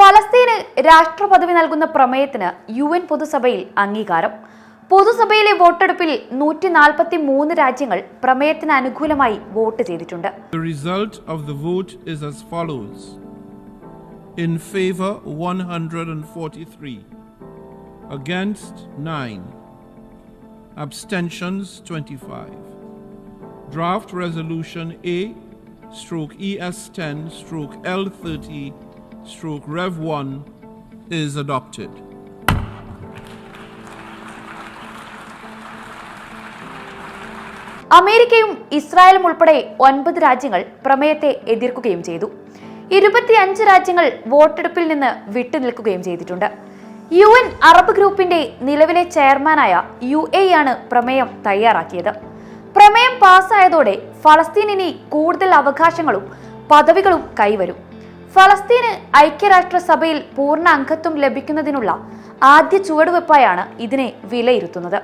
ഫലസ്തീന് രാഷ്ട്രപദവി നൽകുന്ന പ്രമേയത്തിന് U N പൊതുസഭയിൽ അംഗീകാരം. പൊതുസഭയിലെ വോട്ടെടുപ്പിൽ നൂറ്റി നാൽപ്പത്തി മൂന്ന് രാജ്യങ്ങൾ പ്രമേയത്തിന് അനുകൂലമായി വോട്ട് ചെയ്തിട്ടുണ്ട്. The result of the vote is as follows. In favor 143, against 9, abstentions 25. Draft Resolution A stroke ES 10 stroke L 30 stroke Rev 1 is adopted. അമേരിക്കയും ഇസ്രായേലും ഉൾപ്പെടെ ഒൻപത് രാജ്യങ്ങൾ പ്രമേയത്തെ എതിർക്കുകയും ചെയ്തു. ഇരുപത്തിയഞ്ച് രാജ്യങ്ങൾ വോട്ടെടുപ്പിൽ നിന്ന് വിട്ടുനിൽക്കുകയും ചെയ്തിട്ടുണ്ട്. യു എൻ അറബ് ഗ്രൂപ്പിന്റെ നിലവിലെ ചെയർമാനായ യു എ ആണ് പ്രമേയം തയ്യാറാക്കിയത്. പ്രമേയം പാസ്സായതോടെ ഫലസ്തീനിനി കൂടുതൽ അവകാശങ്ങളും പദവികളും കൈവരും. ഫലസ്തീന് ഐക്യരാഷ്ട്രസഭയിൽ പൂർണ അംഗത്വം ലഭിക്കുന്നതിനുള്ള ആദ്യ ചുവടുവെപ്പായാണ് ഇതിനെ വിലയിരുത്തുന്നത്.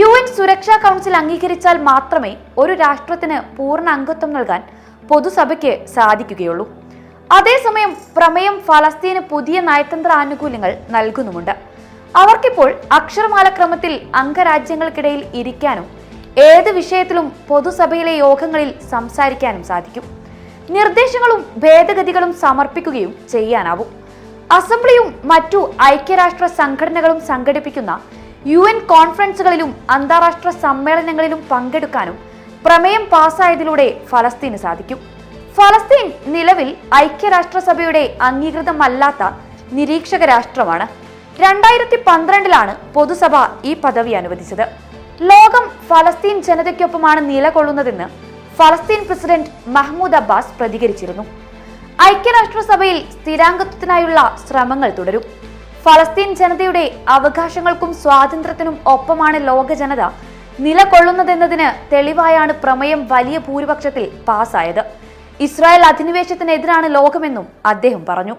യു എൻ സുരക്ഷാ കൗൺസിൽ അംഗീകരിച്ചാൽ മാത്രമേ ഒരു രാഷ്ട്രത്തിന് പൂർണ അംഗത്വം നൽകാൻ പൊതുസഭയ്ക്ക് സാധിക്കുകയുള്ളൂ. അതേസമയം പ്രമേയം ഫലസ്തീന് പുതിയ നയതന്ത്ര ആനുകൂല്യങ്ങൾ നൽകുന്നുമുണ്ട്. അവർക്കിപ്പോൾ അക്ഷരമാലക്രമത്തിൽ അംഗരാജ്യങ്ങൾക്കിടയിൽ ഇരിക്കാനും ഏത് വിഷയത്തിലും പൊതുസഭയിലെ യോഗങ്ങളിൽ സംസാരിക്കാനും സാധിക്കും. നിർദ്ദേശങ്ങളും ഭേദഗതികളും സമർപ്പിക്കുകയും ചെയ്യാനാവും. അസംബ്ലിയും മറ്റു ഐക്യരാഷ്ട്ര സംഘടനകളും സംഘടിപ്പിക്കുന്ന യു എൻ കോൺഫറൻസുകളിലും അന്താരാഷ്ട്ര സമ്മേളനങ്ങളിലും പങ്കെടുക്കാനും പ്രമേയം പാസ്സായതിലൂടെ ഫലസ്തീന് സാധിക്കും. ഫലസ്തീൻ നിലവിൽ ഐക്യരാഷ്ട്രസഭയുടെ അംഗീകൃതമല്ലാത്ത നിരീക്ഷക രാഷ്ട്രമാണ് രണ്ടായിരത്തി പന്ത്രണ്ടിലാണ് പൊതുസഭ ഈ പദവി അനുവദിച്ചത്. ലോകം ഫലസ്തീൻ ജനതയ്ക്കൊപ്പമാണ് നിലകൊള്ളുന്നതെന്ന് ഫലസ്തീൻ പ്രസിഡന്റ് മഹ്മൂദ് അബ്ബാസ് പ്രതികരിച്ചിരുന്നു. ഐക്യരാഷ്ട്രസഭയിൽ സ്ഥിരാംഗത്വത്തിനായുള്ള ശ്രമങ്ങൾ തുടരും. ഫലസ്തീൻ ജനതയുടെ അവകാശങ്ങൾക്കും സ്വാതന്ത്ര്യത്തിനും ഒപ്പമാണ് ലോക ജനത നിലകൊള്ളുന്നതെന്നതിന് തെളിവായാണ് പ്രമേയം വലിയ ഭൂരിപക്ഷത്തിൽ പാസായത്. ഇസ്രായേൽ അധിനിവേശത്തിനെതിരാണ് ലോകമെന്നും അദ്ദേഹം പറഞ്ഞു.